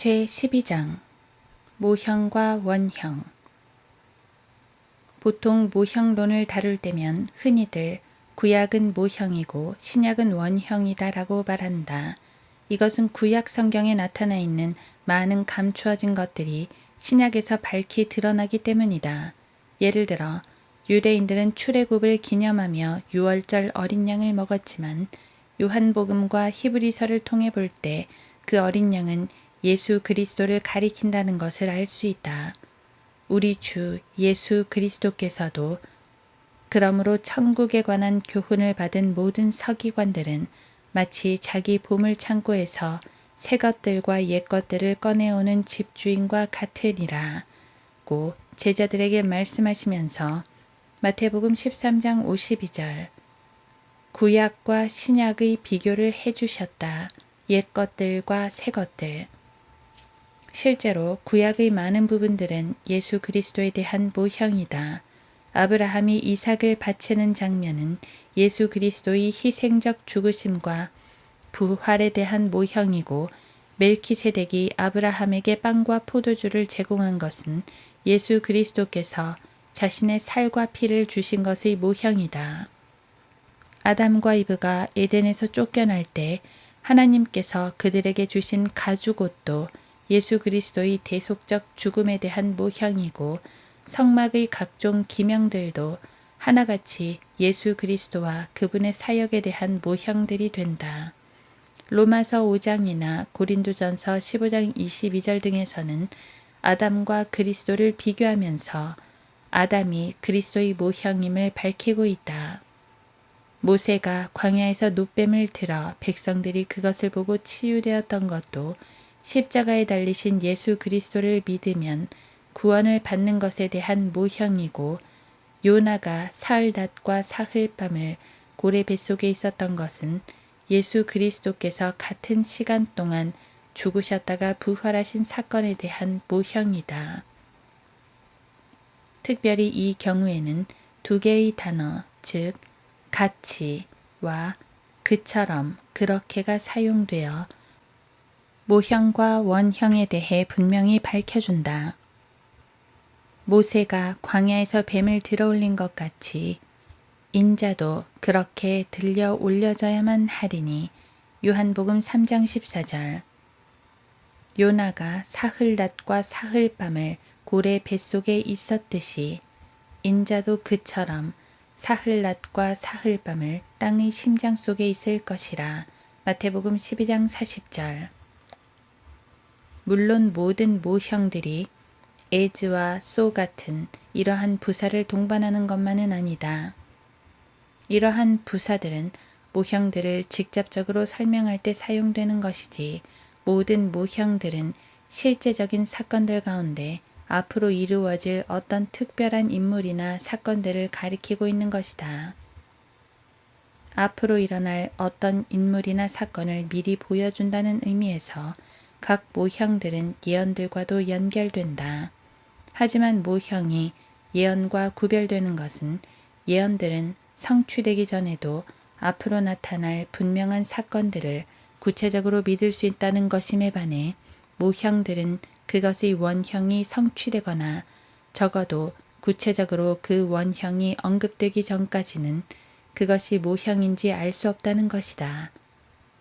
제12장 모형과 원형 보통 모형론을 다룰 때면 흔히들 구약은 모형이고 신약은 원형이다라고 말한다. 이것은 구약 성경에 나타나 있는 많은 감추어진 것들이 신약에서 밝히 드러나기 때문이다. 예를 들어 유대인들은 출애굽을 기념하며 유월절 어린 양을 먹었지만 요한복음과 히브리서를 통해 볼 때 그 어린 양은 예수 그리스도를 가리킨다는 것을 알 수 있다. 우리 주 예수 그리스도께서도 그러므로 천국에 관한 교훈을 받은 모든 서기관들은 마치 자기 보물 창고에서 새 것들과 옛 것들을 꺼내오는 집주인과 같으리라고 제자들에게 말씀하시면서 마태복음 13장 52절 구약과 신약의 비교를 해주셨다. 옛 것들과 새 것들. 실제로 구약의 많은 부분들은 예수 그리스도에 대한 모형이다. 아브라함이 이삭을 바치는 장면은 예수 그리스도의 희생적 죽으심과 부활에 대한 모형이고 멜키세덱이 아브라함에게 빵과 포도주를 제공한 것은 예수 그리스도께서 자신의 살과 피를 주신 것의 모형이다. 아담과 이브가 에덴에서 쫓겨날 때 하나님께서 그들에게 주신 가죽옷도 예수 그리스도의 대속적 죽음에 대한 모형이고 성막의 각종 기명들도 하나같이 예수 그리스도와 그분의 사역에 대한 모형들이 된다. 로마서 5장이나 고린도전서 15장 22절 등에서는 아담과 그리스도를 비교하면서 아담이 그리스도의 모형임을 밝히고 있다. 모세가 광야에서 노뱀을 들어 백성들이 그것을 보고 치유되었던 것도 십자가에 달리신 예수 그리스도를 믿으면 구원을 받는 것에 대한 모형이고 요나가 사흘 낮과 사흘 밤을 고래 뱃속에 있었던 것은 예수 그리스도께서 같은 시간 동안 죽으셨다가 부활하신 사건에 대한 모형이다. 특별히 이 경우에는 두 개의 단어, 즉 같이와 그처럼 그렇게가 사용되어 모형과 원형에 대해 분명히 밝혀준다. 모세가 광야에서 뱀을 들어올린 것 같이 인자도 그렇게 들려 올려져야만 하리니 요한복음 3장 14절. 요나가 사흘 낮과 사흘 밤을 고래 뱃속에 있었듯이 인자도 그처럼 사흘 낮과 사흘 밤을 땅의 심장 속에 있을 것이라. 마태복음 12장 40절 물론 모든 모형들이 에즈와 소 같은 이러한 부사를 동반하는 것만은 아니다. 이러한 부사들은 모형들을 직접적으로 설명할 때 사용되는 것이지 모든 모형들은 실제적인 사건들 가운데 앞으로 이루어질 어떤 특별한 인물이나 사건들을 가리키고 있는 것이다. 앞으로 일어날 어떤 인물이나 사건을 미리 보여준다는 의미에서 각 모형들은 예언들과도 연결된다. 하지만 모형이 예언과 구별되는 것은 예언들은 성취되기 전에도 앞으로 나타날 분명한 사건들을 구체적으로 믿을 수 있다는 것임에 반해 모형들은 그것의 원형이 성취되거나 적어도 구체적으로 그 원형이 언급되기 전까지는 그것이 모형인지 알 수 없다는 것이다.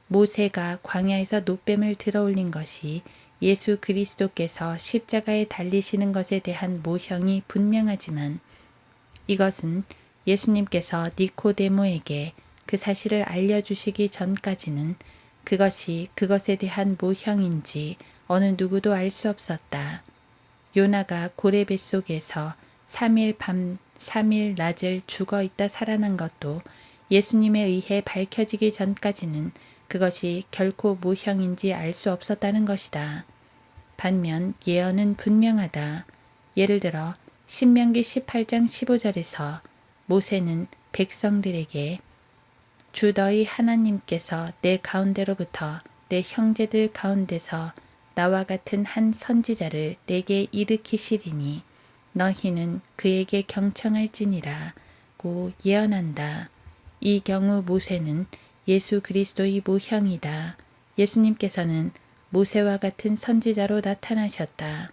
모세가 광야에서 노뱀을 들어올린 것이 예수 그리스도께서 십자가에 달리시는 것에 대한 모형이 분명하지만 이것은 예수님께서 니코데모에게 그 사실을 알려주시기 전까지는 그것이 그것에 대한 모형인지 어느 누구도 알 수 없었다. 요나가 고래 뱃속에서 3일 밤 3일 낮을 죽어 있다 살아난 것도 예수님에 의해 밝혀지기 전까지는 그것이 결코 모형인지 알 수 없었다는 것이다. 반면 예언은 분명하다. 예를 들어 신명기 18장 15절에서 모세는 백성들에게 주 너희 하나님께서 내 가운데로부터 내 형제들 가운데서 나와 같은 한 선지자를 내게 일으키시리니 너희는 그에게 경청할지니라고 예언한다. 이 경우 모세는 예수 그리스도의 모형이다. 예수님께서는 모세와 같은 선지자로 나타나셨다.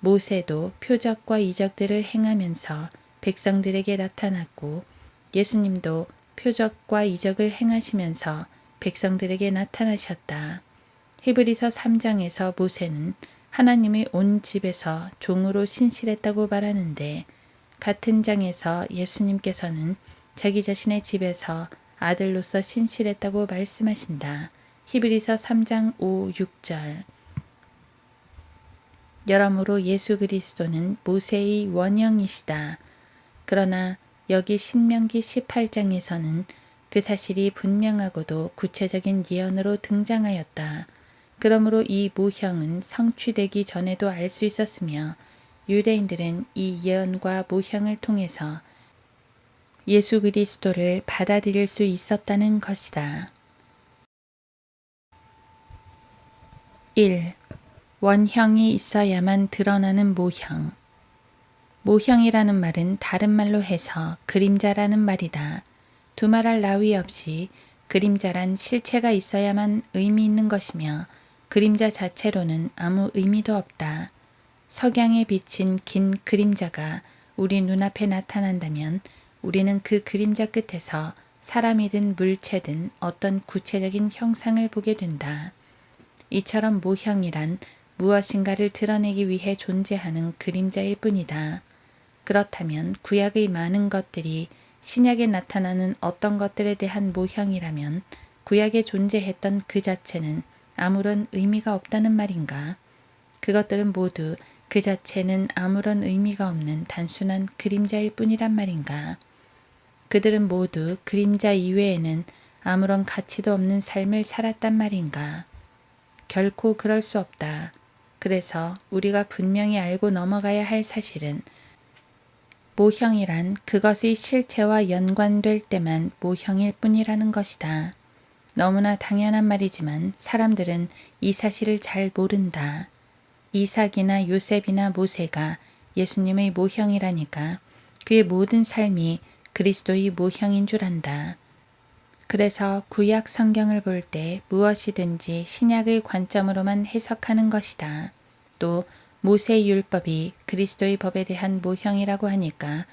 모세도 표적과 이적들을 행하면서 백성들에게 나타났고 예수님도 표적과 이적을 행하시면서 백성들에게 나타나셨다. 히브리서 3장에서 모세는 하나님의 온 집에서 종으로 신실했다고 말하는데 같은 장에서 예수님께서는 자기 자신의 집에서 아들로서 신실했다고 말씀하신다. 히브리서 3장 5, 6절 여러모로 예수 그리스도는 모세의 원형이시다. 그러나 여기 신명기 18장에서는 그 사실이 분명하고도 구체적인 예언으로 등장하였다. 그러므로 이 모형은 성취되기 전에도 알 수 있었으며 유대인들은 이 예언과 모형을 통해서 예수 그리스도를 받아들일 수 있었다는 것이다. 1. 원형이 있어야만 드러나는 모형. 모형이라는 말은 다른 말로 해서 그림자라는 말이다. 두말할 나위 없이 그림자란 실체가 있어야만 의미 있는 것이며 그림자 자체로는 아무 의미도 없다. 석양에 비친 긴 그림자가 우리 눈앞에 나타난다면 우리는 그 그림자 끝에서 사람이든 물체든 어떤 구체적인 형상을 보게 된다. 이처럼 모형이란 무엇인가를 드러내기 위해 존재하는 그림자일 뿐이다. 그렇다면 구약의 많은 것들이 신약에 나타나는 어떤 것들에 대한 모형이라면 구약에 존재했던 그 자체는 아무런 의미가 없다는 말인가? 그것들은 모두 그 자체는 아무런 의미가 없는 단순한 그림자일 뿐이란 말인가? 그들은 모두 그림자 이외에는 아무런 가치도 없는 삶을 살았단 말인가? 결코 그럴 수 없다. 그래서 우리가 분명히 알고 넘어가야 할 사실은 모형이란 그것의 실체와 연관될 때만 모형일 뿐이라는 것이다. 너무나 당연한 말이지만 사람들은 이 사실을 잘 모른다. 이삭이나 요셉이나 모세가 예수님의 모형이라니까 그의 모든 삶이 그리스도의 모형인 줄 안다. 그래서 구약 성경을 볼 때 무엇이든지 신약의 관점으로만 해석하는 것이다. 또 모세의 율법이 그리스도의 법에 대한 모형이라고 하니까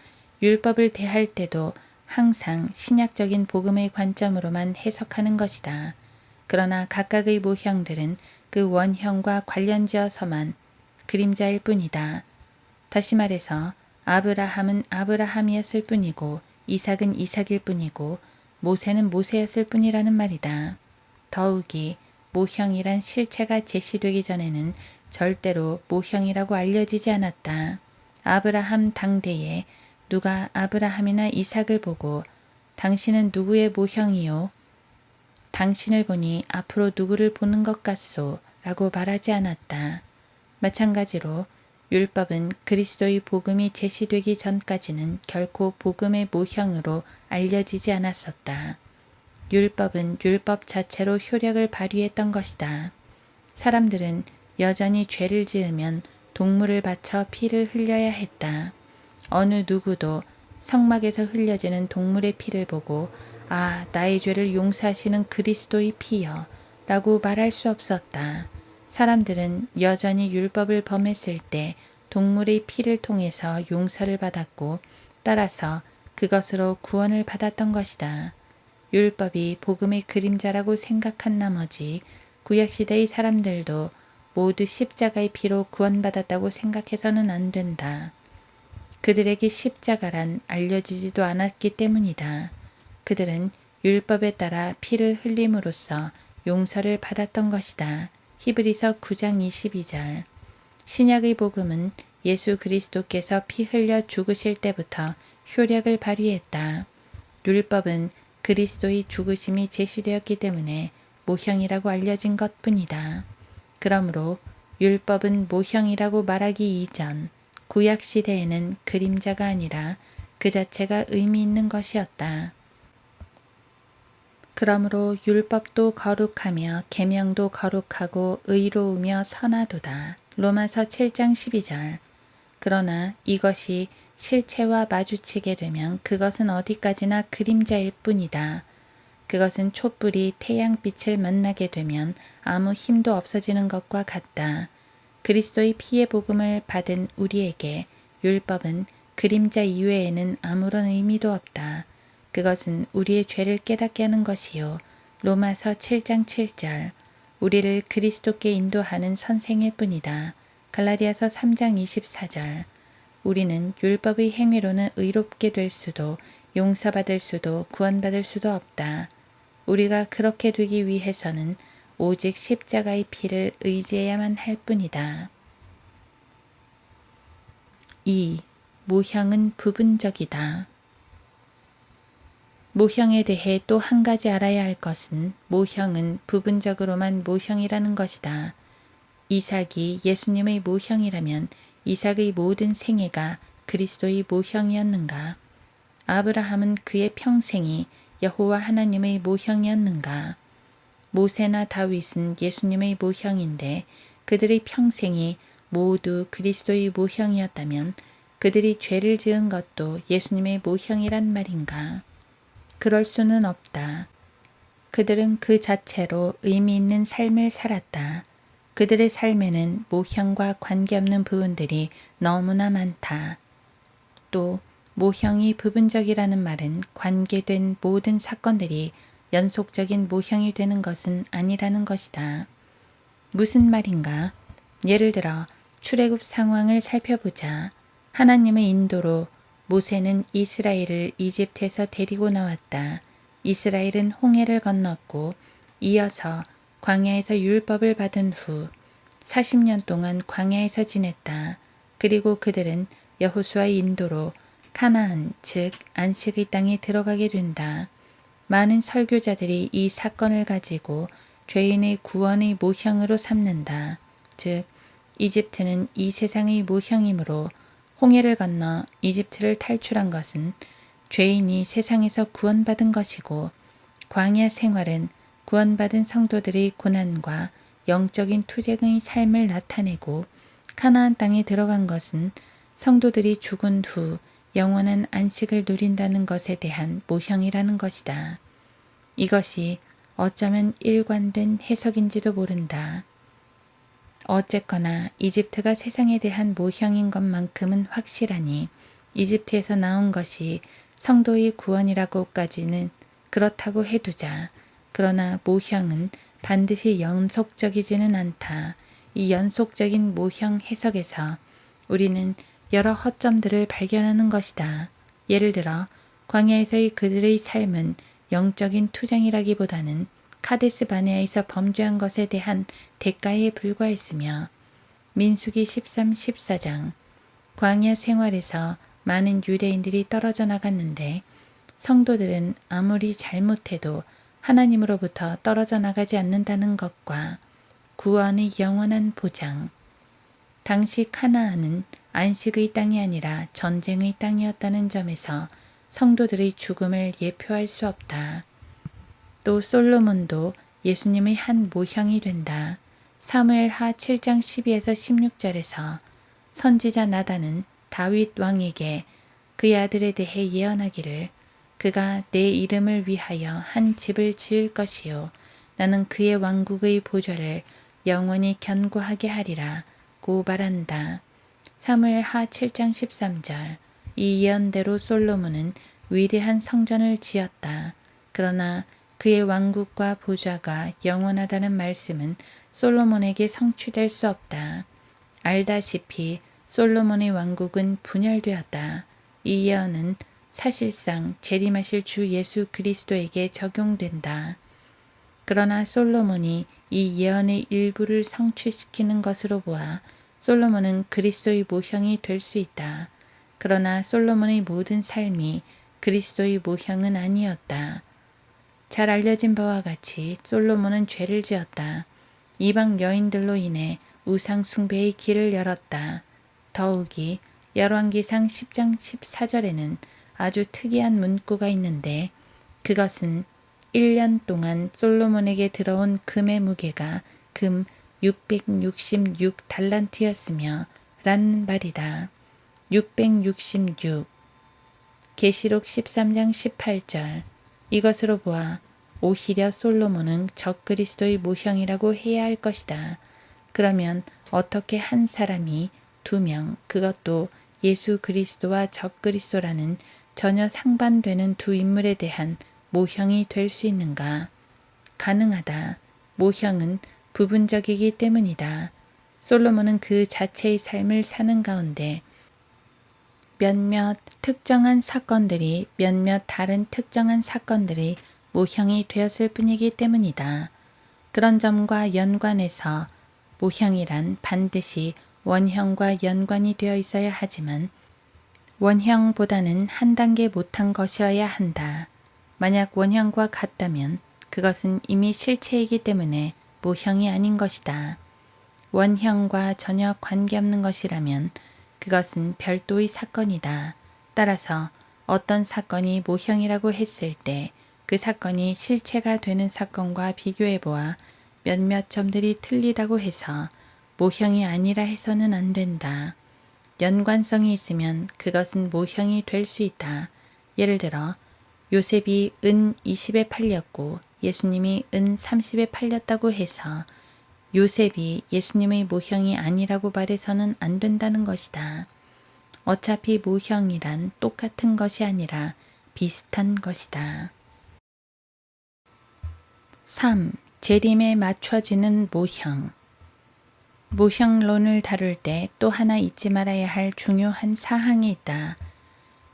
율법을 대할 때도 항상 신약적인 복음의 관점으로만 해석하는 것이다. 그러나 각각의 모형들은 그 원형과 관련지어서만 그림자일 뿐이다. 다시 말해서 아브라함은 아브라함이었을 뿐이고 이삭은 이삭일 뿐이고 모세는 모세였을 뿐이라는 말이다. 더욱이 모형이란 실체가 제시되기 전에는 절대로 모형이라고 알려지지 않았다. 아브라함 당대에 누가 아브라함이나 이삭을 보고 당신은 누구의 모형이요? 당신을 보니 앞으로 누구를 보는 것 같소? 라고 말하지 않았다. 마찬가지로 율법은 그리스도의 복음이 제시되기 전까지는 결코 복음의 모형으로 알려지지 않았었다. 율법은 율법 자체로 효력을 발휘했던 것이다. 사람들은 여전히 죄를 지으면 동물을 바쳐 피를 흘려야 했다. 어느 누구도 성막에서 흘려지는 동물의 피를 보고 아, 나의 죄를 용서하시는 그리스도의 피여 라고 말할 수 없었다. 사람들은 여전히 율법을 범했을 때 동물의 피를 통해서 용서를 받았고 따라서 그것으로 구원을 받았던 것이다. 율법이 복음의 그림자라고 생각한 나머지 구약시대의 사람들도 모두 십자가의 피로 구원받았다고 생각해서는 안 된다. 그들에게 십자가란 알려지지도 않았기 때문이다. 그들은 율법에 따라 피를 흘림으로써 용서를 받았던 것이다. 히브리서 9장 22절 신약의 복음은 예수 그리스도께서 피 흘려 죽으실 때부터 효력을 발휘했다. 율법은 그리스도의 죽으심이 제시되었기 때문에 모형이라고 알려진 것 뿐이다. 그러므로 율법은 모형이라고 말하기 이전 구약 시대에는 그림자가 아니라 그 자체가 의미 있는 것이었다. 그러므로 율법도 거룩하며 계명도 거룩하고 의로우며 선하도다. 로마서 7장 12절. 그러나 이것이 실체와 마주치게 되면 그것은 어디까지나 그림자일 뿐이다. 그것은 촛불이 태양빛을 만나게 되면 아무 힘도 없어지는 것과 같다. 그리스도의 피의 복음을 받은 우리에게 율법은 그림자 이외에는 아무런 의미도 없다. 그것은 우리의 죄를 깨닫게 하는 것이요. 로마서 7장 7절. 우리를 그리스도께 인도하는 선생일 뿐이다. 갈라디아서 3장 24절. 우리는 율법의 행위로는 의롭게 될 수도 용서받을 수도 구원받을 수도 없다. 우리가 그렇게 되기 위해서는 오직 십자가의 피를 의지해야만 할 뿐이다. 2. 모형은 부분적이다. 모형에 대해 또 한 가지 알아야 할 것은 모형은 부분적으로만 모형이라는 것이다. 이삭이 예수님의 모형이라면 이삭의 모든 생애가 그리스도의 모형이었는가? 아브라함은 그의 평생이 여호와 하나님의 모형이었는가? 모세나 다윗은 예수님의 모형인데 그들의 평생이 모두 그리스도의 모형이었다면 그들이 죄를 지은 것도 예수님의 모형이란 말인가? 그럴 수는 없다. 그들은 그 자체로 의미 있는 삶을 살았다. 그들의 삶에는 모형과 관계없는 부분들이 너무나 많다. 또 모형이 부분적이라는 말은 관계된 모든 사건들이 연속적인 모형이 되는 것은 아니라는 것이다. 무슨 말인가? 예를 들어 출애굽 상황을 살펴보자. 하나님의 인도로 모세는 이스라엘을 이집트에서 데리고 나왔다. 이스라엘은 홍해를 건넜고 이어서 광야에서 율법을 받은 후 40년 동안 광야에서 지냈다. 그리고 그들은 여호수아의 인도로 카나안 즉 안식의 땅에 들어가게 된다. 많은 설교자들이 이 사건을 가지고 죄인의 구원의 모형으로 삼는다. 즉 이집트는 이 세상의 모형이므로 홍해를 건너 이집트를 탈출한 것은 죄인이 세상에서 구원받은 것이고 광야 생활은 구원받은 성도들의 고난과 영적인 투쟁의 삶을 나타내고 카나안 땅에 들어간 것은 성도들이 죽은 후 영원한 안식을 누린다는 것에 대한 모형이라는 것이다. 이것이 어쩌면 일관된 해석인지도 모른다. 어쨌거나 이집트가 세상에 대한 모형인 것만큼은 확실하니 이집트에서 나온 것이 성도의 구원이라고까지는 그렇다고 해두자. 그러나 모형은 반드시 연속적이지는 않다. 이 연속적인 모형 해석에서 우리는 여러 허점들을 발견하는 것이다. 예를 들어 광야에서의 그들의 삶은 영적인 투쟁이라기보다는 카데스 바네아에서 범죄한 것에 대한 대가에 불과했으며 민수기 13, 14장 광야 생활에서 많은 유대인들이 떨어져 나갔는데 성도들은 아무리 잘못해도 하나님으로부터 떨어져 나가지 않는다는 것과 구원의 영원한 보장. 당시 카나안은 안식의 땅이 아니라 전쟁의 땅이었다는 점에서 성도들의 죽음을 예표할 수 없다. 또 솔로몬도 예수님의 한 모형이 된다. 사무엘 하 7장 12에서 16절에서 선지자 나단은 다윗 왕에게 그의 아들에 대해 예언하기를 그가 내 이름을 위하여 한 집을 지을 것이요 나는 그의 왕국의 보좌를 영원히 견고하게 하리라 고발한다. 사무엘 하 7장 13절 이 예언대로 솔로몬은 위대한 성전을 지었다. 그러나 그의 왕국과 보좌가 영원하다는 말씀은 솔로몬에게 성취될 수 없다. 알다시피 솔로몬의 왕국은 분열되었다. 이 예언은 사실상 재림하실 주 예수 그리스도에게 적용된다. 그러나 솔로몬이 이 예언의 일부를 성취시키는 것으로 보아 솔로몬은 그리스도의 모형이 될 수 있다. 그러나 솔로몬의 모든 삶이 그리스도의 모형은 아니었다. 잘 알려진 바와 같이 솔로몬은 죄를 지었다. 이방 여인들로 인해 우상 숭배의 길을 열었다. 더욱이 열왕기상 10장 14절에는 아주 특이한 문구가 있는데 그것은 1년 동안 솔로몬에게 들어온 금의 무게가 금 666 달란트였으며 라는 말이다. 666 계시록 13장 18절 이것으로 보아 오히려 솔로몬은 적그리스도의 모형이라고 해야 할 것이다. 그러면 어떻게 한 사람이 두 명, 그것도 예수 그리스도와 적그리스도라는 전혀 상반되는 두 인물에 대한 모형이 될 수 있는가? 가능하다. 모형은 부분적이기 때문이다. 솔로몬은 그 자체의 삶을 사는 가운데 몇몇 특정한 사건들이 몇몇 다른 특정한 사건들이 모형이 되었을 뿐이기 때문이다. 그런 점과 연관해서 모형이란 반드시 원형과 연관이 되어 있어야 하지만 원형보다는 한 단계 못한 것이어야 한다. 만약 원형과 같다면 그것은 이미 실체이기 때문에 모형이 아닌 것이다. 원형과 전혀 관계없는 것이라면 그것은 별도의 사건이다. 따라서 어떤 사건이 모형이라고 했을 때 그 사건이 실체가 되는 사건과 비교해 보아 몇몇 점들이 틀리다고 해서 모형이 아니라 해서는 안 된다. 연관성이 있으면 그것은 모형이 될 수 있다. 예를 들어 요셉이 은 20에 팔렸고 예수님이 은 30에 팔렸다고 해서 요셉이 예수님의 모형이 아니라고 말해서는 안 된다는 것이다. 어차피 모형이란 똑같은 것이 아니라 비슷한 것이다. 3. 재림에 맞춰지는 모형 모형론을 다룰 때 또 하나 잊지 말아야 할 중요한 사항이 있다.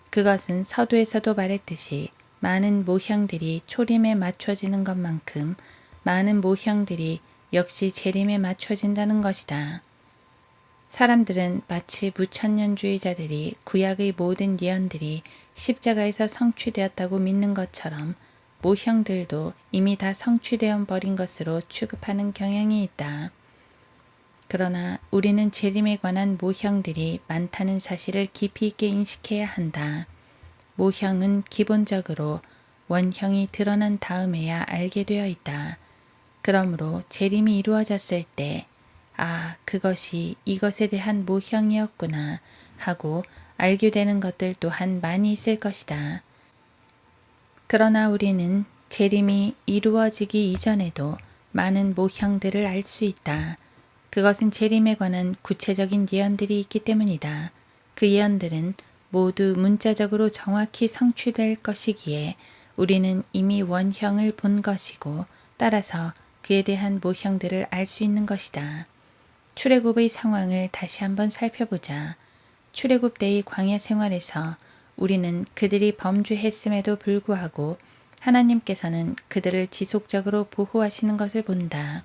그것은 서두에서도 말했듯이 많은 모형들이 초림에 맞춰지는 것만큼 많은 모형들이 역시 재림에 맞춰진다는 것이다. 사람들은 마치 무천년주의자들이 구약의 모든 예언들이 십자가에서 성취되었다고 믿는 것처럼 모형들도 이미 다 성취되어 버린 것으로 취급하는 경향이 있다. 그러나 우리는 재림에 관한 모형들이 많다는 사실을 깊이 있게 인식해야 한다. 모형은 기본적으로 원형이 드러난 다음에야 알게 되어 있다. 그러므로 재림이 이루어졌을 때, 아, 그것이 이것에 대한 모형이었구나 하고 알게 되는 것들 또한 많이 있을 것이다. 그러나 우리는 재림이 이루어지기 이전에도 많은 모형들을 알 수 있다. 그것은 재림에 관한 구체적인 예언들이 있기 때문이다. 그 예언들은 모두 문자적으로 정확히 성취될 것이기에 우리는 이미 원형을 본 것이고 따라서 그에 대한 모형들을 알 수 있는 것이다. 출애굽의 상황을 다시 한번 살펴보자. 출애굽 때의 광야 생활에서 우리는 그들이 범죄했음에도 불구하고 하나님께서는 그들을 지속적으로 보호하시는 것을 본다.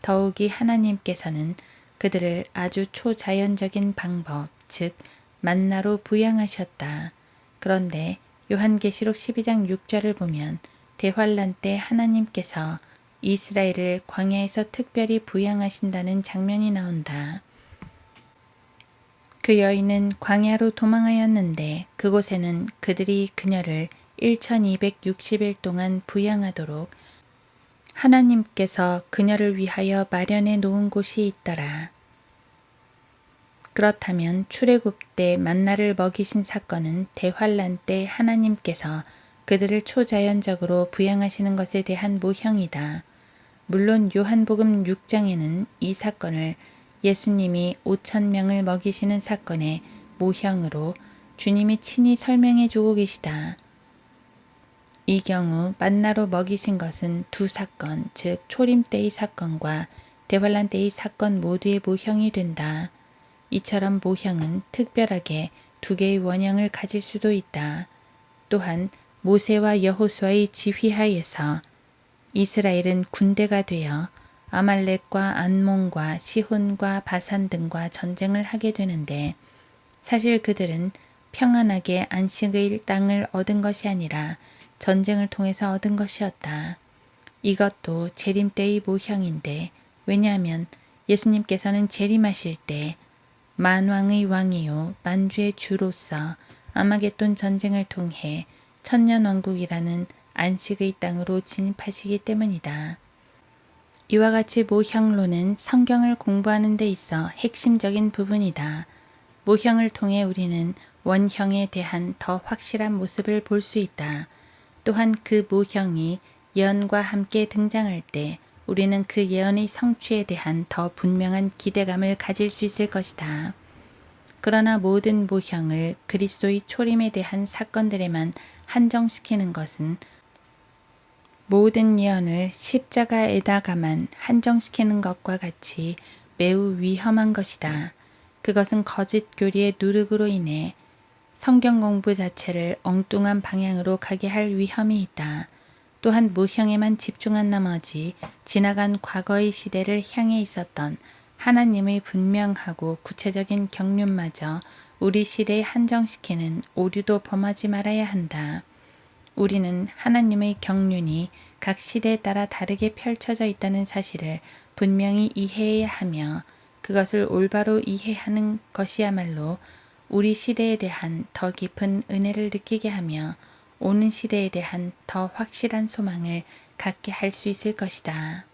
더욱이 하나님께서는 그들을 아주 초자연적인 방법, 즉 만나로 부양하셨다. 그런데 요한계시록 12장 6절을 보면 대환란 때 하나님께서 이스라엘을 광야에서 특별히 부양하신다는 장면이 나온다. 그 여인은 광야로 도망하였는데 그곳에는 그들이 그녀를 1260일 동안 부양하도록 하나님께서 그녀를 위하여 마련해 놓은 곳이 있더라. 그렇다면 출애굽 때 만나를 먹이신 사건은 대환란 때 하나님께서 그들을 초자연적으로 부양하시는 것에 대한 모형이다. 물론 요한복음 6장에는 이 사건을 예수님이 5천 명을 먹이시는 사건의 모형으로 주님이 친히 설명해 주고 계시다. 이 경우 만나로 먹이신 것은 두 사건, 즉 초림 때의 사건과 대환란 때의 사건 모두의 모형이 된다. 이처럼 모형은 특별하게 두 개의 원형을 가질 수도 있다. 또한 모세와 여호수아의 지휘하에서 이스라엘은 군대가 되어 아말렉과 안몬과 시혼과 바산 등과 전쟁을 하게 되는데 사실 그들은 평안하게 안식의 땅을 얻은 것이 아니라 전쟁을 통해서 얻은 것이었다. 이것도 재림 때의 모형인데 왜냐하면 예수님께서는 재림하실 때 만왕의 왕이요 만주의 주로서 아마겟돈 전쟁을 통해 천년왕국이라는 안식의 땅으로 진입하시기 때문이다. 이와 같이 모형론은 성경을 공부하는 데 있어 핵심적인 부분이다. 모형을 통해 우리는 원형에 대한 더 확실한 모습을 볼 수 있다. 또한 그 모형이 예언과 함께 등장할 때 우리는 그 예언의 성취에 대한 더 분명한 기대감을 가질 수 있을 것이다. 그러나 모든 모형을 그리스도의 초림에 대한 사건들에만 한정시키는 것은 모든 예언을 십자가에다가만 한정시키는 것과 같이 매우 위험한 것이다. 그것은 거짓 교리의 누룩으로 인해 성경 공부 자체를 엉뚱한 방향으로 가게 할 위험이 있다. 또한 모형에만 집중한 나머지 지나간 과거의 시대를 향해 있었던 하나님의 분명하고 구체적인 경륜마저 우리 시대에 한정시키는 오류도 범하지 말아야 한다. 우리는 하나님의 경륜이 각 시대에 따라 다르게 펼쳐져 있다는 사실을 분명히 이해해야 하며 그것을 올바로 이해하는 것이야말로 우리 시대에 대한 더 깊은 은혜를 느끼게 하며 오는 시대에 대한 더 확실한 소망을 갖게 할 수 있을 것이다.